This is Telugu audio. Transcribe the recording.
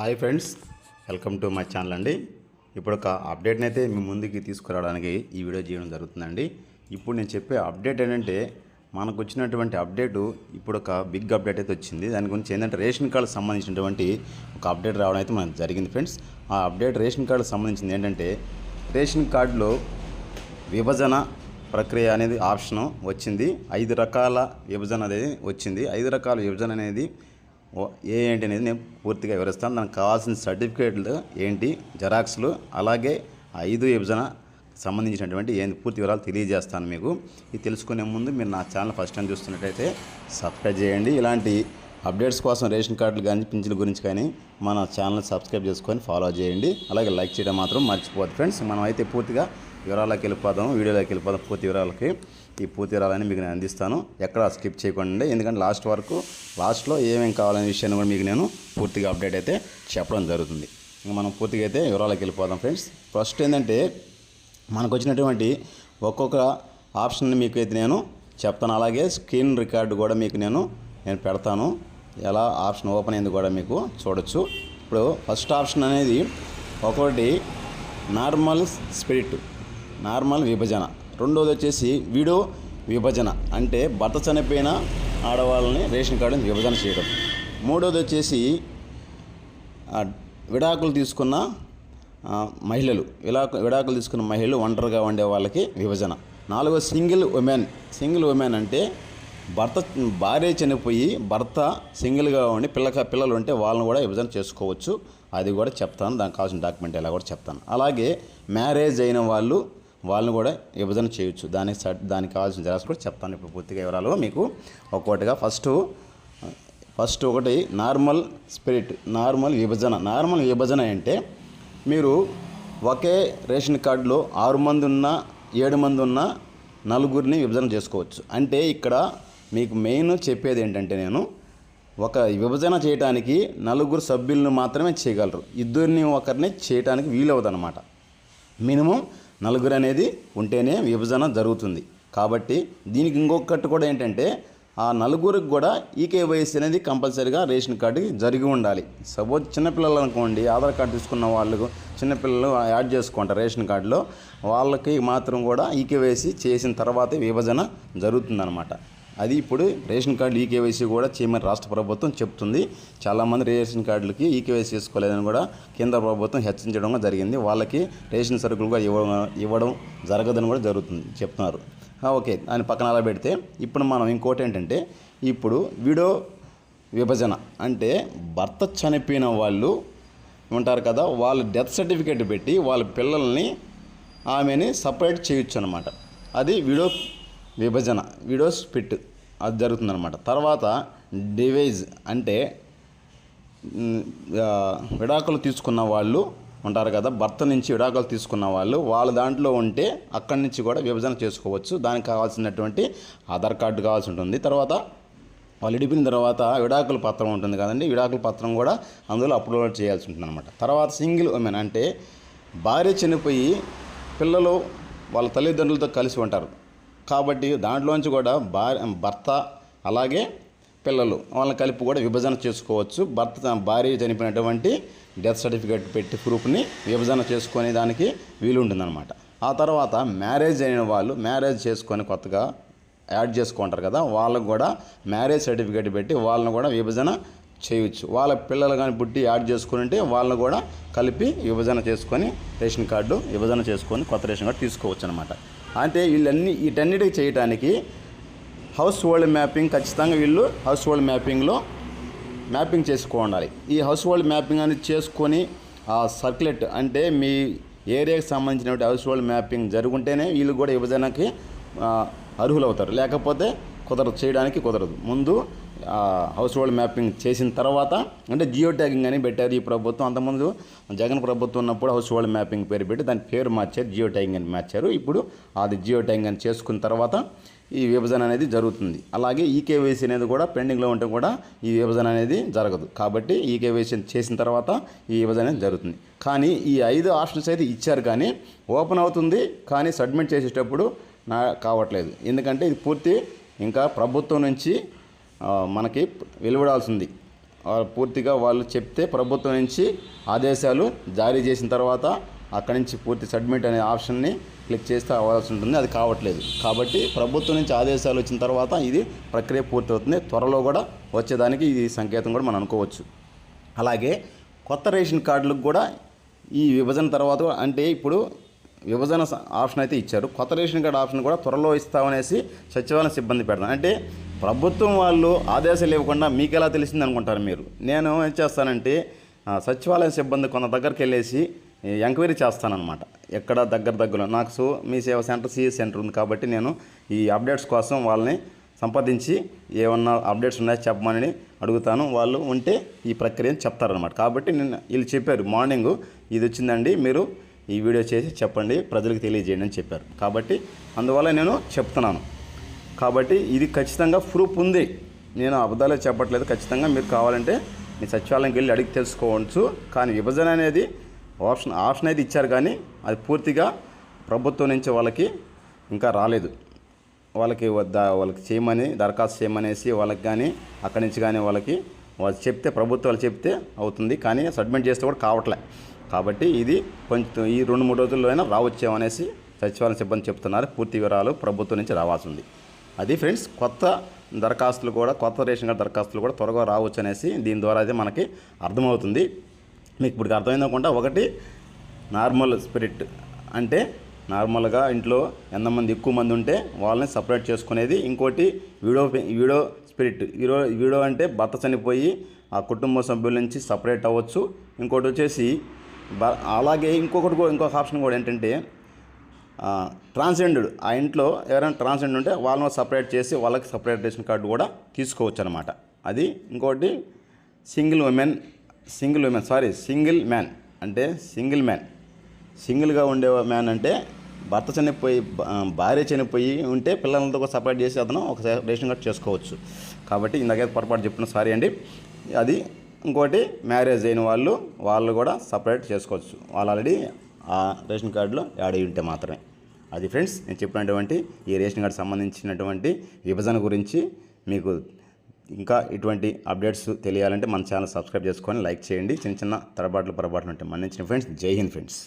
Hi friends welcome to my channel అండి. ఇప్పుడు ఒక అప్డేట్ని అయితే మీ ముందుకి తీసుకురావడానికి ఈ వీడియో చేయడం జరుగుతుందండి. ఇప్పుడు నేను చెప్పే అప్డేట్ ఏంటంటే మనకు వచ్చినటువంటి అప్డేటు ఇప్పుడు ఒక బిగ్ అప్డేట్ అయితే వచ్చింది. దాని గురించి ఏంటంటే రేషన్ కార్డు సంబంధించినటువంటి ఒక అప్డేట్ రావడం అయితే మనకు జరిగింది ఫ్రెండ్స్. ఆ అప్డేట్ రేషన్ కార్డు సంబంధించింది ఏంటంటే రేషన్ కార్డులో విభజన ప్రక్రియ అనేది ఆప్షన్ వచ్చింది. ఐదు రకాల విభజన అనేది వచ్చింది. ఐదు రకాల విభజన అనేది ఏ ఏంటి అనేది నేను పూర్తిగా వివరిస్తాను. దానికి కావాల్సిన సర్టిఫికేట్లు ఏంటి జెరాక్స్లు అలాగే ఐదు విభజన సంబంధించినటువంటి ఏంటి పూర్తి వివరాలు తెలియజేస్తాను మీకు. ఇది తెలుసుకునే ముందు మీరు నా ఛానల్ ఫస్ట్ టైం చూస్తున్నట్టయితే సబ్స్క్రైబ్ చేయండి. ఇలాంటి అప్డేట్స్ కోసం రేషన్ కార్డులు కానీ పింఛన్ల గురించి కానీ మన ఛానల్ సబ్స్క్రైబ్ చేసుకొని ఫాలో చేయండి. అలాగే లైక్ చేయడం మాత్రం మర్చిపోద్దు ఫ్రెండ్స్. మనం అయితే పూర్తిగా వివరాలకు వెళ్ళిపోదాం వీడియోలోకి వెళ్ళిపోదాం పూర్తి వివరాలకి ఈ పూర్తి వివరాలని మీకు నేను అందిస్తాను. ఎక్కడ స్కిప్ చేయకుండా. ఎందుకంటే లాస్ట్ వరకు లాస్ట్లో ఏమేమి కావాలనే విషయాన్ని కూడా మీకు నేను పూర్తిగా అప్డేట్ అయితే చెప్పడం జరుగుతుంది. ఇంకా మనం పూర్తిగా అయితే వివరాలకు వెళ్ళిపోదాం ఫ్రెండ్స్. ఫస్ట్ ఏంటంటే మనకు వచ్చినటువంటి ఒక్కొక్క ఆప్షన్ మీకు అయితే నేను చెప్తాను. అలాగే స్క్రీన్ రికార్డు కూడా మీకు నేను నేను పెడతాను. ఎలా ఆప్షన్ ఓపెన్ అయింది కూడా మీకు చూడొచ్చు. ఇప్పుడు ఫస్ట్ ఆప్షన్ అనేది ఒకటి నార్మల్ స్పిరిట్. నార్మల్ విభజన. రెండోది వచ్చేసి విడో విభజన. అంటే భర్త చనిపోయిన ఆడవాళ్ళని రేషన్ కార్డుని విభజన చేయడం. మూడోది వచ్చేసి విడాకులు తీసుకున్న మహిళలు. విడాకు విడాకులు తీసుకున్న మహిళలు ఒంటరిగా ఉండే వాళ్ళకి విభజన. నాలుగో సింగిల్ ఉమెన్. సింగిల్ ఉమెన్ అంటే భర్త భార్య చనిపోయి భర్త సింగిల్గా ఉండి పిల్లక పిల్లలు ఉంటే వాళ్ళని కూడా విభజన చేసుకోవచ్చు. అది కూడా చెప్తాను. దానికి కావాల్సిన డాక్యుమెంట్ ఎలా కూడా చెప్తాను. అలాగే మ్యారేజ్ అయిన వాళ్ళు వాళ్ళని కూడా విభజన చేయొచ్చు. దానికి దానికి కావాల్సిన జరాస్ కూడా చెప్తాను ఇప్పుడు పూర్తిగా వివరాలు మీకు. ఒక్కొక్కటిగా ఫస్ట్ ఫస్ట్ ఒకటి నార్మల్ స్పిరిట్ నార్మల్ విభజన. నార్మల్ విభజన అంటే మీరు ఒకే రేషన్ కార్డులో ఆరు మంది ఉన్నా ఏడు మంది ఉన్నా నలుగురిని విభజన చేసుకోవచ్చు. అంటే ఇక్కడ మీకు మెయిన్ చెప్పేది ఏంటంటే నేను ఒక విభజన చేయడానికి నలుగురు సభ్యులను మాత్రమే చేయగలరు. ఇద్దరిని ఒకరిని చేయడానికి వీలవదనమాట మినిమం నలుగురు అనేది ఉంటేనే విభజన జరుగుతుంది. కాబట్టి దీనికి ఇంకొకటి కూడా ఏంటంటే ఆ నలుగురికి కూడా ఈకేవైసీ అనేది కంపల్సరీగా రేషన్ కార్డు జరిగి ఉండాలి. సపోజ్ చిన్నపిల్లలు అనుకోండి ఆధార్ కార్డు తీసుకున్న వాళ్ళకు చిన్నపిల్లలు యాడ్ చేసుకుంటారు రేషన్ కార్డులో వాళ్ళకి మాత్రం కూడా ఈకేవైసీ చేసిన తర్వాతే విభజన జరుగుతుందన్నమాట. అది ఇప్పుడు రేషన్ కార్డు ఈకేవైసీ కూడా చేయమని రాష్ట్ర ప్రభుత్వం చెప్తుంది. చాలామంది రేషన్ కార్డులకి ఈకేవైసీ చేసుకోలేదని కూడా కేంద్ర ప్రభుత్వం హెచ్చరించడం జరిగింది. వాళ్ళకి రేషన్ సరుకులు కూడా ఇవ్వడం ఇవ్వడం జరగదని కూడా జరుగుతుంది చెప్తున్నారు. ఓకే. దాని పక్కన అలా పెడితే ఇప్పుడు మనం ఇంకోటి ఏంటంటే ఇప్పుడు విడో విభజన అంటే భర్త చనిపోయిన వాళ్ళు ఉంటారు కదా వాళ్ళ డెత్ సర్టిఫికేట్ పెట్టి వాళ్ళ పిల్లల్ని ఆమెని సపరేట్ చేయొచ్చు అనమాట అది విడో విభజన విడో స్పిట్ అది జరుగుతుందనమాట తర్వాత డివైజ్ అంటే విడాకులు తీసుకున్న వాళ్ళు ఉంటారు కదా భర్త నుంచి విడాకులు తీసుకున్న వాళ్ళు వాళ్ళ దాంట్లో ఉంటే అక్కడి నుంచి కూడా విభజన చేసుకోవచ్చు. దానికి కావాల్సినటువంటి ఆధార్ కార్డు కావాల్సి ఉంటుంది. తర్వాత వాళ్ళు ఇడిపిన తర్వాత విడాకుల పత్రం ఉంటుంది కదండి విడాకుల పత్రం కూడా అందులో అప్లోడ్ చేయాల్సి ఉంటుంది అనమాట తర్వాత సింగిల్ ఉమెన్ అంటే భార్య చనిపోయి పిల్లలు వాళ్ళ తల్లిదండ్రులతో కలిసి ఉంటారు. కాబట్టి దాంట్లోంచి కూడా భార్య భర్త అలాగే పిల్లలు వాళ్ళని కలిపి కూడా విభజన చేసుకోవచ్చు. భర్త భార్య చనిపోయినటువంటి డెత్ సర్టిఫికేట్ పెట్టి ప్రూఫ్ని విభజన చేసుకునే దానికి వీలుంటుందన్నమాట. ఆ తర్వాత మ్యారేజ్ అయిన వాళ్ళు మ్యారేజ్ చేసుకొని కొత్తగా యాడ్ చేసుకుంటారు కదా వాళ్ళకు కూడా మ్యారేజ్ సర్టిఫికేట్ పెట్టి వాళ్ళని కూడా విభజన చేయొచ్చు. వాళ్ళ పిల్లలు కానీ పుట్టి యాడ్ చేసుకుని ఉంటే వాళ్ళని కూడా కలిపి విభజన చేసుకొని రేషన్ కార్డు విభజన చేసుకొని కొత్త రేషన్ కార్డు తీసుకోవచ్చు అనమాట అంటే వీళ్ళన్నీ వీటన్నిటికి చేయడానికి హౌస్ హోల్డ్ మ్యాపింగ్ ఖచ్చితంగా వీళ్ళు హౌస్ హోల్డ్ మ్యాపింగ్లో మ్యాపింగ్ చేసుకో ఉండాలి. ఈ హౌస్ హోల్డ్ మ్యాపింగ్ అనేది చేసుకొని ఆ సర్క్యులేట్ అంటే మీ ఏరియాకి సంబంధించిన హౌస్ హోల్డ్ మ్యాపింగ్ జరుగుంటేనే వీళ్ళు కూడా విభజనకి అర్హులవుతారు. అర్హులు అవుతారు లేకపోతే కుదరదు. చేయడానికి కుదరదు. ముందు హౌస్ హోల్డ్ మ్యాపింగ్ చేసిన తర్వాత అంటే జియో ట్యాగింగ్ అని పెట్టారు ఈ ప్రభుత్వం. అంతకుముందు జగన్ ప్రభుత్వం ఉన్నప్పుడు హౌస్ హోల్డ్ మ్యాపింగ్ పేరు పెట్టి దాని పేరు మార్చారు జియో ట్యాగింగ్ అని మార్చారు. ఇప్పుడు అది జియో ట్యాగింగ్ అని చేసుకున్న తర్వాత ఈ విభజన అనేది జరుగుతుంది. అలాగే ఈకేవైసీ అనేది కూడా పెండింగ్లో ఉంటే కూడా ఈ విభజన అనేది జరగదు. కాబట్టి ఈకేవైసీ చేసిన తర్వాత ఈ విభజన అనేది జరుగుతుంది. కానీ ఈ ఐదు ఆప్షన్స్ అయితే ఇచ్చారు కానీ ఓపెన్ అవుతుంది కానీ సబ్మిట్ చేసేటప్పుడు నా కావట్లేదు. ఎందుకంటే ఇది పూర్తి ఇంకా ప్రభుత్వం నుంచి మనకి వెలువడాల్సింది. పూర్తిగా వాళ్ళు చెప్తే ప్రభుత్వం నుంచి ఆదేశాలు జారీ చేసిన తర్వాత అక్కడి నుంచి పూర్తి సబ్మిట్ అనే ఆప్షన్ని క్లిక్ చేస్తే అవ్వాల్సి ఉంటుంది. అది కావట్లేదు. కాబట్టి ప్రభుత్వం నుంచి ఆదేశాలు వచ్చిన తర్వాత ఇది ప్రక్రియ పూర్తవుతుంది. త్వరలో కూడా వచ్చేదానికి ఇది సంకేతం కూడా మనం అనుకోవచ్చు. అలాగే కొత్త రేషన్ కార్డులకు కూడా ఈ విభజన తర్వాత అంటే ఇప్పుడు విభజన ఆప్షన్ అయితే ఇచ్చారు. కొత్త రేషన్ కార్డు ఆప్షన్ కూడా త్వరలో ఇస్తామనేసి సచివాలయం సిబ్బంది పెడతాను అంటే ప్రభుత్వం వాళ్ళు ఆదేశాలు ఇవ్వకుండా మీకు ఎలా తెలిసింది అనుకుంటారు మీరు? నేను ఏం చేస్తానంటే సచివాలయం సిబ్బంది కొంత దగ్గరికి వెళ్ళేసి ఎంక్వైరీ చేస్తానన్నమాట. ఎక్కడ దగ్గర దగ్గర నాకు సో మీ సేవ సెంటర్ సిఎస్ సెంటర్ ఉంది కాబట్టి నేను ఈ అప్డేట్స్ కోసం వాళ్ళని సంప్రదించి ఏమన్నా అప్డేట్స్ ఉన్నాయో చెప్పమని అడుగుతాను. వాళ్ళు ఉంటే ఈ ప్రక్రియను చెప్తారనమాట కాబట్టి నేను వీళ్ళు చెప్పారు మార్నింగ్ ఇది వచ్చిందండి మీరు ఈ వీడియో చేసి చెప్పండి ప్రజలకు తెలియజేయండి అని చెప్పారు. కాబట్టి అందువల్ల నేను చెప్తున్నాను. కాబట్టి ఇది ఖచ్చితంగా ప్రూఫ్ ఉంది. నేను అబద్ధాలే చెప్పట్లేదు. ఖచ్చితంగా మీరు కావాలంటే మీ సచివాలయంకి వెళ్ళి అడిగి తెలుసుకోవచ్చు. కానీ విభజన అనేది ఆప్షన్ ఆప్షన్ అయితే ఇచ్చారు కానీ అది పూర్తిగా ప్రభుత్వం నుంచి వాళ్ళకి ఇంకా రాలేదు. వాళ్ళకి వాళ్ళకి చేయమని దరఖాస్తు చేయమనేసి వాళ్ళకి కానీ అక్కడి నుంచి కానీ వాళ్ళకి వాళ్ళు చెప్తే ప్రభుత్వాలు చెప్తే అవుతుంది. కానీ సబ్మిట్ చేస్తే కూడా కావట్లే. కాబట్టి ఇది కొంచెం ఈ రెండు మూడు రోజుల్లో అయినా రావచ్చేమనేసి సచివాలయం సిబ్బంది చెప్తున్నారు. పూర్తి వివరాలు ప్రభుత్వం నుంచి రావాల్సి ఉంది అది ఫ్రెండ్స్ కొత్త దరఖాస్తులు కూడా కొత్త రేషన్ కార్డు దరఖాస్తులు కూడా త్వరగా రావచ్చు అనేసి దీని ద్వారా అయితే మనకి అర్థమవుతుంది. మీకు ఇప్పుడు అర్థమైంది అనుకుంటా ఒకటి నార్మల్ స్పిరిట్ అంటే నార్మల్గా ఇంట్లో ఎంతమంది ఎక్కువ మంది ఉంటే వాళ్ళని సపరేట్ చేసుకునేది. ఇంకోటి వీడో వీడో స్పిరిట్ వీడో వీడో అంటే భర్త చనిపోయి ఆ కుటుంబ సభ్యుల నుంచి సపరేట్ అవ్వచ్చు. ఇంకోటి వచ్చేసి అలాగే ఇంకొకటి కూడా ఇంకొక ఆప్షన్ కూడా ఏంటంటే ట్రాన్స్జెండర్డ్ ఆ ఇంట్లో ఎవరైనా ట్రాన్స్జెండర్ ఉంటే వాళ్ళని సపరేట్ చేసి వాళ్ళకి సపరేట్ రేషన్ కార్డు కూడా తీసుకోవచ్చు అనమాట అది ఇంకోటి single women single women sorry single man అంటే సింగిల్ మ్యాన్. సింగిల్గా ఉండే మ్యాన్ అంటే భర్త చనిపోయి భార్య చనిపోయి ఉంటే పిల్లలతో కూడా సపరేట్ చేసి అతను ఒక రేషన్ కార్డు చేసుకోవచ్చు. కాబట్టి ఇందాక పొరపాటు చెప్పిన సారీ అండి. అది ఇంకోటి మ్యారేజ్ అయిన వాళ్ళు వాళ్ళు కూడా సపరేట్ చేసుకోవచ్చు. వాళ్ళు ఆల్రెడీ ఆ రేషన్ కార్డులో యాడ్ అయి ఉంటే మాత్రమే. అది ఫ్రెండ్స్ నేను చెప్పినటువంటి ఈ రేషన్ కార్డు సంబంధించినటువంటి విభజన గురించి మీకు ఇంకా ఇటువంటి అప్డేట్స్ తెలియాలంటే మన ఛానల్ సబ్స్క్రైబ్ చేసుకొని లైక్ చేయండి. చిన్న చిన్న తరబాట్లు పొరపాట్లు ఉంటే మన్నించిన ఫ్రెండ్స్ జై హింద్ ఫ్రెండ్స్